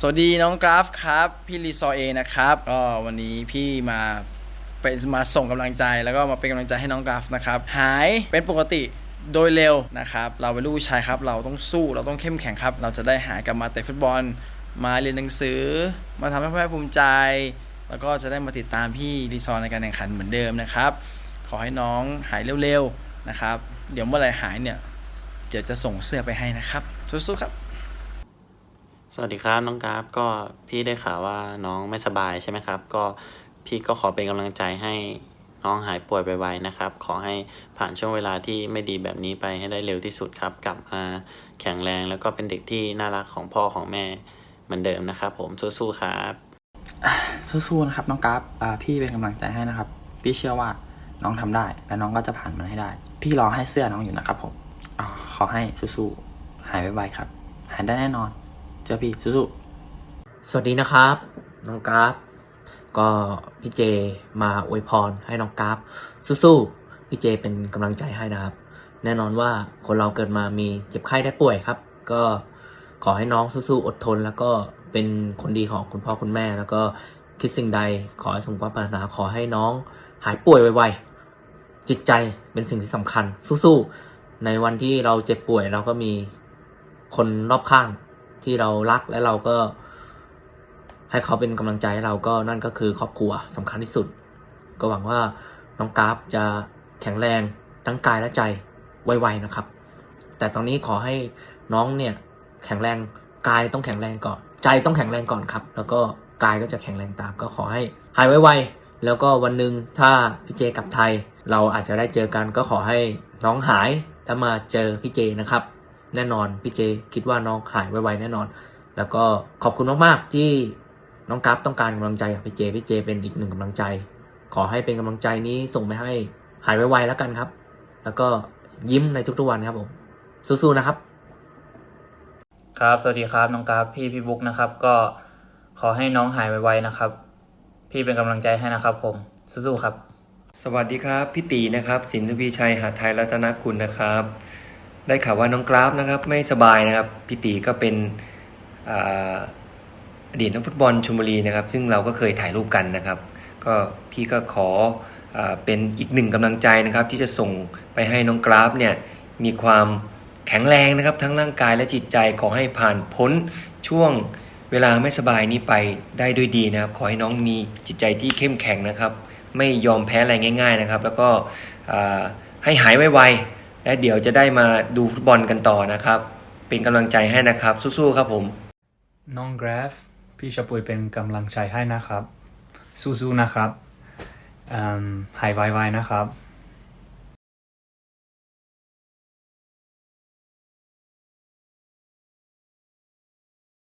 สวัสดีน้องกราฟครับ พี่รีซอเอนะครับก็วันนี้พี่มาเป็นมาส่งกำลังใจแล้วก็มาเป็นกำลังใจให้น้องกราฟนะครับ หายเป็นปกติโดยเร็วนะครับ เราเป็นลูกชายครับ เราต้องสู้เราต้องเข้มแข็งครับ เราจะได้หายกลับมาเตะฟุตบอล มาเรียนหนังสือ มาทำให้พ่อแม่ภูมิใจ แล้วก็จะได้มาติดตามพี่รีซอในการแข่งขันเหมือนเดิมนะครับ ขอให้น้องหายเร็วๆนะครับ เดี๋ยวเมื่อไหร่หายเนี่ยเดี๋ยวจะส่งเสื้อไปให้นะครับสู้ๆครับ สวัสดีครับน้องกราฟก็พี่ได้ข่าวว่าน้องไม่สบายใช่ไหมครับ ก็พี่ก็ขอเป็นกำลังใจให้น้องหายป่วยไปไวนะครับ ขอให้ผ่านช่วงเวลาที่ไม่ดีแบบนี้ไปให้ได้เร็วที่สุดครับ กลับมาแข็งแรงแล้วก็เป็นเด็กที่น่ารักของพ่อของแม่เหมือนเดิมนะครับ ผมสู้ๆครับสู้ๆนะครับน้องกราฟพี่เป็นกำลังใจให้นะครับ พี่เชื่อว่าน้องทำได้และน้องก็จะผ่านมันให้ได้ พี่รอให้เสื้อน้องอยู่นะครับผมอขอให้สู้ๆหายไวๆครับ หายได้แน่นอน จอพี่สู้ๆสวัสดีนะครับ น้องกราฟ ก็พี่เจมาอวยพรให้น้องกราฟสู้ๆพี่เจเป็นกำลังใจให้นะครับ แน่นอนว่าคนเราเกิดมามีเจ็บไข้ได้ป่วยครับ ก็ขอให้น้องสู้ๆอดทน แล้วก็เป็นคนดีของคุณพ่อคุณแม่ แล้วก็คิดสิ่งใดขอให้สมความปรารถนาขอให้น้องหายป่วยไวๆจิตใจเป็นสิ่งที่สำคัญสู้ๆในวันที่เราเจ็บป่วยเราก็มีคนรอบข้าง ที่เรารักและเราก็ ให้เขาเป็นกำลังใจให้เราก็นั่นก็คือครอบครัวสำคัญที่สุด ก็หวังว่าน้องกราฟจะแข็งแรงทั้งกายและใจไวๆนะครับ แต่ตอนนี้ขอให้น้องเนี่ยแข็งแรงกายต้องแข็งแรงก่อน ใจต้องแข็งแรงก่อนครับ แล้วก็กายก็จะแข็งแรงตาม ก็ขอให้หายไวๆแล้วก็วันหนึ่งถ้าพี่เจกลับไทย เราอาจจะได้เจอกันก็ขอให้น้องหายแล้วมาเจอพี่เจนะครับ แน่นอนพี่เจคิดว่าน้องหายไวๆแน่นอน แล้วก็ขอบคุณมากๆที่น้องกราฟต้องการกำลังใจจากพี่เจพี่เจเป็นอีกหนึ่งกำลังใจ ขอให้เป็นกำลังใจนี้ส่งไปให้หายไวๆแล้วกันครับ แล้วก็ยิ้มในทุกๆวันครับผมสู้ๆนะครับ ครับสวัสดีครับน้องกราฟพี่พี่บุ๊กนะครับ ก็ขอให้น้องหายไวๆนะครับ พี่เป็นกำลังใจให้นะครับ ผมสู้ๆครับ สวัสดีครับพี่ตีนะครับ สินทวีชัยหาไทยรัตนกุลนะครับ ได้ข่าวว่าน้องกราฟนะครับไม่สบายนะครับพี่ตีก็เป็นอดีตนักฟุตบอลชลบุรีนะครับ ซึ่งเราก็เคยถ่ายรูปกันนะครับ ก็พี่ก็ขออเป็นอีกหนึ่งกำลังใจนะครับ ที่จะส่งไปให้น้องกราฟเนี่ยมีความแข็งแรงนะครับ ทั้งร่างกายและจิตใจขอให้ผ่านพ้นช่วงเวลาไม่สบายนี้ไปได้ด้วยดีนะครับ ขอให้น้องมีจิตใจที่เข้มแข็งนะครับ ไม่ยอมแพ้อะไรง่าย ๆนะครับ แล้วก็ให้หายไวๆ และเดี๋ยวจะได้มาดูฟุตบอลกันต่อนะครับ เป็นกำลังใจให้นะครับสู้ๆครับผม น้องกราฟ พี่ชปุยเป็นกำลังใจให้นะครับ สู้ๆนะครับหายไวๆนะครับ